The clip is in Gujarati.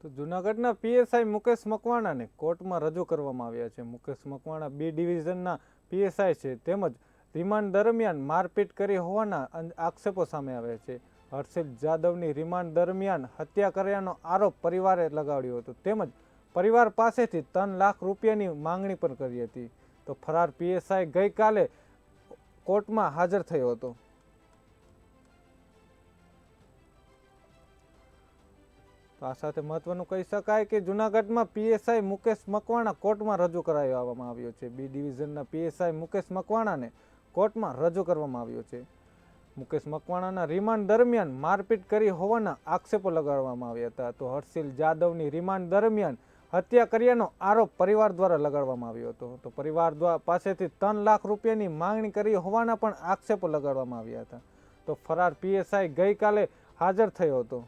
તો જૂનાગઢના પીએસઆઈ મુકેશ મકવાણાને કોર્ટમાં રજૂ કરવામાં આવ્યા છે. મુકેશ મકવાણા બી ડિવિઝનના પીએસઆઈ છે. તેમજ રિમાન્ડ દરમિયાન મારપીટ કરી હોવાના આક્ષેપો સામે આવ્યા છે. હર્ષિલ જાદવની રિમાન્ડ દરમિયાન હત્યા કર્યાનો આરોપ પરિવારે લગાવ્યો હતો. તેમજ પરિવાર પાસેથી ત્રણ લાખ રૂપિયાની માંગણી પણ કરી હતી. તો ફરાર પીએસઆઈ ગઈકાલે કોર્ટમાં હાજર થયો હતો. તો આ સાથે મહત્વનું કહી શકાય કે જૂનાગઢમાં પીએસઆઈ મુકેશ મકવાણા કોર્ટમાં રજૂ કરાવવામાં આવ્યો છે. બી ડિવિઝનના પીએસઆઈ મુકેશ મકવાણાને કોર્ટમાં રજૂ કરવામાં આવ્યો છે. મુકેશ મકવાણાના રિમાન્ડ દરમિયાન મારપીટ કરી હોવાના આક્ષેપો લગાડવામાં આવ્યા હતા. તો હર્ષિલ જાદવની રિમાન્ડ દરમિયાન હત્યા કર્યાનો આરોપ પરિવાર દ્વારા લગાડવામાં આવ્યો હતો. તો પરિવાર દ્વારા પાસેથી ત્રણ લાખ રૂપિયાની માંગણી કરી હોવાના પણ આક્ષેપો લગાડવામાં આવ્યા હતા. તો ફરાર પીએસઆઈ ગઈકાલે હાજર થયો હતો.